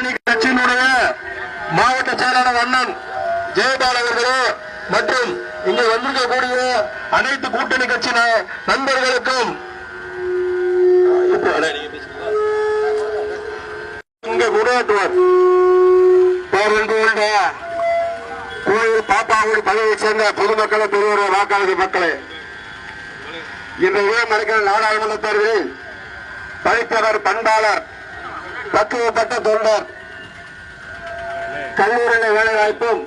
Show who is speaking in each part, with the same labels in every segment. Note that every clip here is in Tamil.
Speaker 1: கட்சியினுடைய மாவட்ட செயலாளர் அண்ணன் ஜெயபால் அவர்களே மற்றும் இங்கே வந்திருக்கக்கூடிய அனைத்து கூட்டணி கட்சி நண்பர்களுக்கும் இங்கே உரையாற்றுவார் பேரன்புடைய கோயில் பாப்பாவோடு பதவியை சேர்ந்த பொதுமக்களை பெரியவர்கள் வாக்காளர் மக்களே. இன்றைய நடக்கிற நாடாளுமன்ற தேர்தலில் படித்தவர் பண்பாளர் பக்குவப்பட்ட தொண்டர். கல்லூரில வேலைவாய்ப்பும்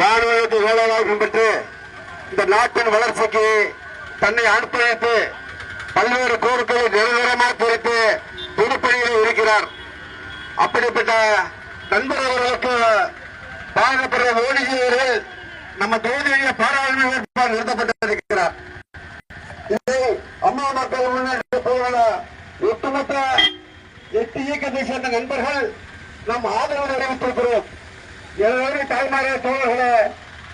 Speaker 1: மாணவர்களுக்கு வேலைவாய்ப்பும் பெற்று இந்த நாட்டின் வளர்ச்சிக்கு தன்னை அர்ப்பணித்து பல்வேறு கோரிக்கைகளை நிரந்தரமாக குறித்து பொதுப்பணியில் இருக்கிறார். அப்படிப்பட்ட நண்பர் அவர்களுக்கு பாடப்படுற மோடிஜி அவர்கள் நம்ம தொகுதியிலேயே பாராளுமன்ற நிறுத்தப்பட்டிருக்கிறார் இதை அம்மா மக்கள் முன்னேற்ற போராட ஒட்டுமொத்த எட்டு சேர்ந்த நண்பர்கள் நாம் ஆதரவு அறிவித்திருக்கிறோம் எனவே தாய்மாரே தோழர்களே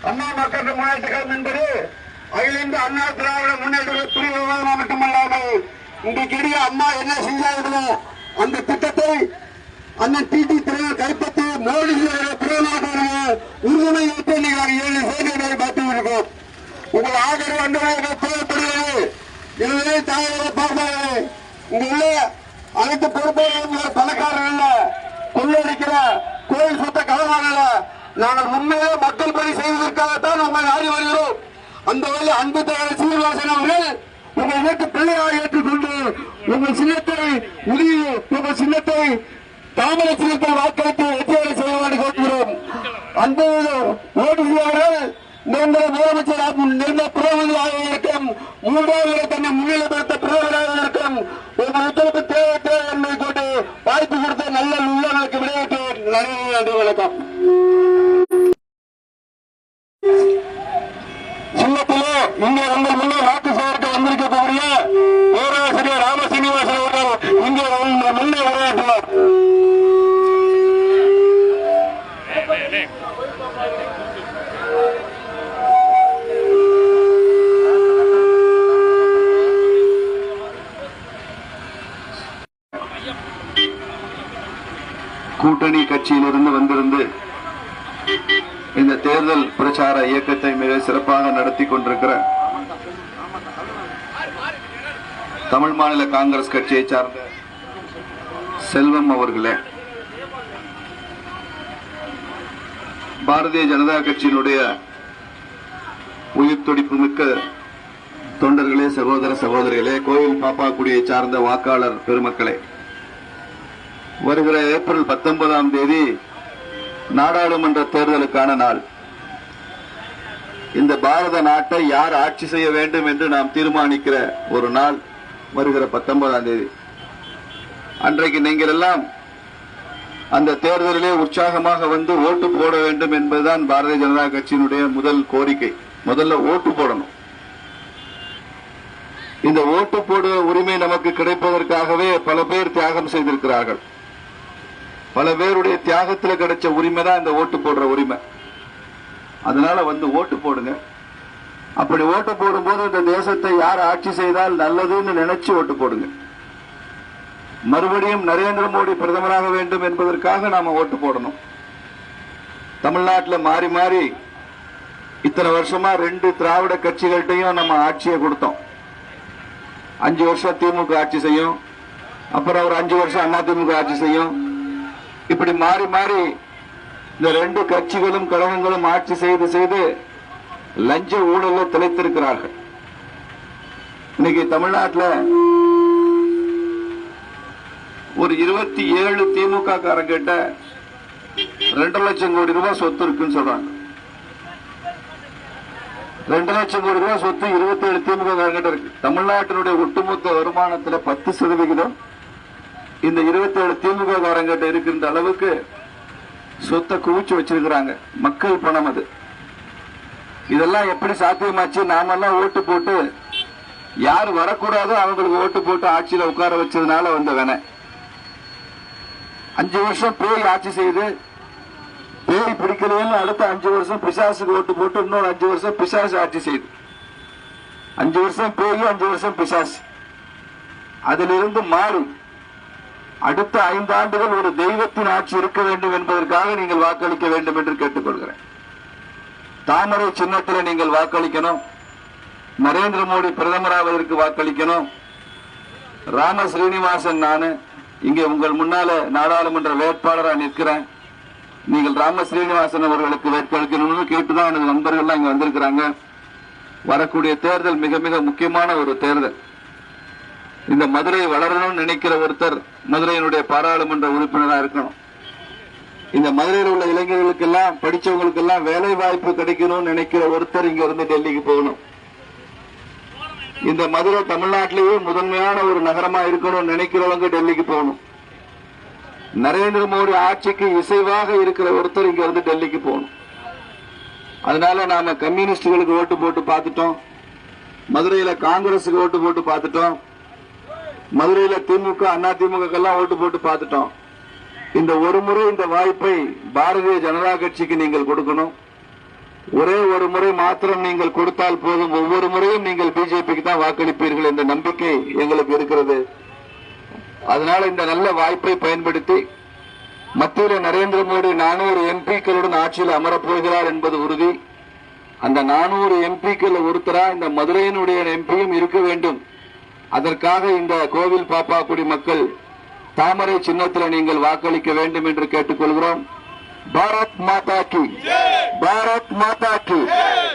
Speaker 1: அண்ணா மக்கள் முன்னேற்ற கழகம் என்பது அகில இந்திய அண்ணா திராவிட முன்னேற்ற பிரிவு மட்டுமல்லாமல் இன்றைக்கு அம்மா என்ன செஞ்சார்களோ அந்த திட்டத்தை அண்ணன் டிடி தலைவர் கைப்பற்றி மோடி பிரதமர் உறுதுணை ஏற்று நீங்கள் ஏழு செய்திகளை பார்த்து இருக்கோம் உங்கள் ஆதரவு அன்பமாக தேவைப்படுகிறது. எனவே தாயக பார்ப்பாரு இங்க அனைத்து பொறுப்பாளர்கள் பணக்காரர்கள் கொள்ளடிக்கிற கோயில் சொத்த களவாடல நாங்கள் உண்மையிலே மக்கள் பணி செய்வதற்காகத்தான் நம்ம நாடி வருகிறோம். அந்த வழி அன்பு தலைவர் சீனிவாசன் அவர்கள் உங்கள் வீட்டு பிள்ளையாக ஏற்றுக்கொண்டு உங்கள் சின்னத்தை உரிய உங்கள் சின்னத்தை தாமரை சின்னத்தை வாக்களித்து வெற்றியை செய்ய வேண்டும் கேட்கிறோம். அன்பு ஓடிசி அவர்கள் நிரந்தர முதலமைச்சர் நிரந்தர பிரதமராக இருக்கும் மூன்றாவது தன்னை முன்னிலைப்படுத்த பிரதமர் இருக்கும் ஒரு உத்தரவு தேவை தேவை என்பதை கொண்டு வாய்ப்பு கொடுத்த நல்ல உள்ளவர்களுக்கு விடையிட்டு நன்றி சின்னத்திலே இங்கே உங்கள் முன்னே வாக்கு சேகரிக்க வந்திருக்கக்கூடிய பேராசிரியர் ராம சீனிவாசன் அவர்கள் இங்கே உங்கள் முன்னே உரையாற்றுவார்
Speaker 2: கூட்டணி கட்சியிலிருந்து வந்திருந்து இந்த தேர்தல் பிரச்சார இயக்கத்தை மிக சிறப்பாக நடத்தி கொண்டிருக்கிற தமிழ் மாநில காங்கிரஸ் கட்சியை சார்ந்த செல்வம் அவர்களே பாரதிய ஜனதா கட்சியினுடைய உயிர் துடிப்பு மிக்க தொண்டர்களே சகோதர சகோதரிகளே கோயில் பாப்பாக்குடியை சார்ந்த வாக்காளர் பெருமக்களே வருகிற ஏப்ரல் பத்தொன்பதாம் தேதி நாடாளுமன்ற தேர்தலுக்கான நாள். இந்த பாரத நாட்டை யார் ஆட்சி செய்ய வேண்டும் என்று நாம் தீர்மானிக்கிற ஒரு நாள் வருகிற பத்தொன்பதாம் தேதி. அன்றைக்கு நீங்கள் எல்லாம் அந்த தேர்தலிலே உற்சாகமாக வந்து ஓட்டு போட வேண்டும் என்பதுதான் பாரதிய ஜனதா கட்சியினுடைய முதல் கோரிக்கை. முதல்ல ஓட்டு போடணும். இந்த ஓட்டு போடுற உரிமை நமக்கு கிடைப்பதற்காகவே பல பேர் தியாகம் செய்திருக்கிறார்கள். பல பேருடைய தியாகத்துல கிடைச்ச உரிமை தான் இந்த ஓட்டு போடுற உரிமை. அதனால வந்து ஓட்டு போடுங்க. அப்படி ஓட்டு போடும்போது இந்த தேசத்தை யார் ஆட்சி செய்தால் நல்லதுன்னு நினைச்சு ஓட்டு போடுங்க. மறுபடியும் நரேந்திர மோடி பிரதமராக வேண்டும் என்பதற்காக நாம ஓட்டு போடணும். தமிழ்நாட்டில் மாறி மாறி இத்தனை வருஷமா ரெண்டு திராவிட கட்சிகள்கிட்டையும் நம்ம ஆட்சியை கொடுத்தோம். அஞ்சு வருஷம் திமுக ஆட்சி செய்யும். அப்புறம் ஒரு அஞ்சு வருஷம் அதிமுக ஆட்சி செய்யும். இப்படி மாறி மாறி இந்த ரெண்டு கட்சிகளும் கழகங்களும் ஆட்சி செய்து செய்து லஞ்ச ஊழல திளைத்திருக்கிறார்கள். இன்னைக்கு தமிழ்நாட்டில் ஒரு இருபத்தி ஏழு திமுக காரங்கிட்ட ரெண்டு லட்சம் கோடி ரூபாய் சொத்து இருக்குன்னு சொல்றாங்க. ரெண்டு லட்சம் கோடி ரூபாய் சொத்து இருபத்தி ஏழு திமுக காரங்கிட்ட இருக்கு. தமிழ்நாட்டினுடைய ஒட்டுமொத்த வருமானத்துல பத்து சதவிகிதம் இந்த இருபத்தி ஏழு திமுக காரங்கிட்ட இருக்கின்ற அளவுக்கு சொத்தை குவிச்சு வச்சிருக்கிறாங்க. மக்கள் பணம் அது. இதெல்லாம் எப்படி சாத்தியமாச்சு? நாமெல்லாம் ஓட்டு போட்டு யார் வரக்கூடாதோ அவங்களுக்கு ஓட்டு போட்டு ஆட்சியில உட்கார வச்சதுனால வந்த வேணை அஞ்சு வருஷம் பேய் ஆட்சி செய்து பேய் பிடிக்கலன்னு அடுத்த அஞ்சு வருஷம் பிசாசுக்கு ஓட்டு போட்டு இன்னொரு அஞ்சு வருஷம் பிசாசு ஆட்சி செய்து. அஞ்சு வருஷம் பேய் அஞ்சு வருஷம் பிசாசு. அதிலிருந்து மாறி அடுத்த ஐந்து ஆண்டுகள் ஒரு தெய்வத்தின் ஆட்சி இருக்க வேண்டும் என்பதற்காக நீங்கள் வாக்களிக்க வேண்டும் என்று கேட்டுக்கொள்கிறேன். தாமரை சின்னத்தில் நீங்கள் வாக்களிக்கணும். நரேந்திர மோடி பிரதமராவதற்கு வாக்களிக்கணும். ராம ஸ்ரீனிவாசன் நானு இங்கே உங்கள் முன்னால நாடாளுமன்ற வேட்பாளரா நிற்கிறேன். நீங்கள் ராம ஸ்ரீனிவாசன் அவர்களுக்கு வேட்பளிக்கணும்னு கேட்டுதான் எனது நண்பர்கள்லாம் இங்க வந்திருக்கிறாங்க. வரக்கூடிய தேர்தல் மிக மிக முக்கியமான ஒரு தேர்தல். இந்த மதுரை வளரணும்னு நினைக்கிற ஒருத்தர் மதுரையினுடைய பாராளுமன்ற உறுப்பினராக இருக்கணும். இந்த மதுரையில் உள்ள இளைஞர்களுக்கெல்லாம் படிச்சவங்களுக்கெல்லாம் வேலை வாய்ப்பு கிடைக்கணும்னு நினைக்கிற ஒருத்தர் இங்க இருந்து டெல்லிக்கு போகணும். இந்த மதுரை தமிழ்நாட்டிலேயே முதன்மையான ஒரு நகரமா இருக்கணும்னு நினைக்கிறவங்க டெல்லிக்கு போகணும். நரேந்திர மோடி ஆட்சிக்கு இசைவாக இருக்கிற ஒருத்தர் இங்க இருந்து டெல்லிக்கு போகணும். அதனால நாம கம்யூனிஸ்டுகளுக்கு ஓட்டு போட்டு பார்த்துட்டோம். மதுரையில காங்கிரஸுக்கு ஓட்டு போட்டு பார்த்துட்டோம். மதுரையில திமுக அண்ணா திமுக எல்லாம் ஓட்டு போட்டு பார்த்துட்டோம். இந்த ஒரு முறை இந்த வாய்ப்பை பாரதிய ஜனதா கட்சிக்கு நீங்கள் கொடுக்கணும். ஒரே ஒரு முறை மாத்திரம் நீங்கள் கொடுத்தால் போதும். ஒவ்வொரு முறையும் நீங்கள் பிஜேபிக்கு தான் வாக்களிப்பீர்கள் என்ற நம்பிக்கை எங்களுக்கு இருக்கிறது. அதனால இந்த நல்ல வாய்ப்பை பயன்படுத்தி மத்தியில் நரேந்திர மோடி நானூறு எம்பிக்களுடன் ஆட்சியில் அமரப் போகிறார் என்பது உறுதி. அந்த நானூறு எம்பிக்கள் ஒருத்தரா இந்த மதுரையினுடைய எம்பியும் இருக்க வேண்டும். அதற்காக இந்த கோவில் பாப்பாக்குடி மக்கள் தாமரை சின்னத்தில் நீங்கள் வாக்களிக்க வேண்டும் என்று கேட்டுக்கொள்கிறோம். பாரத் மாதா கி. பாரத் மாதா கி.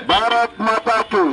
Speaker 2: பாரத் மாதா கி.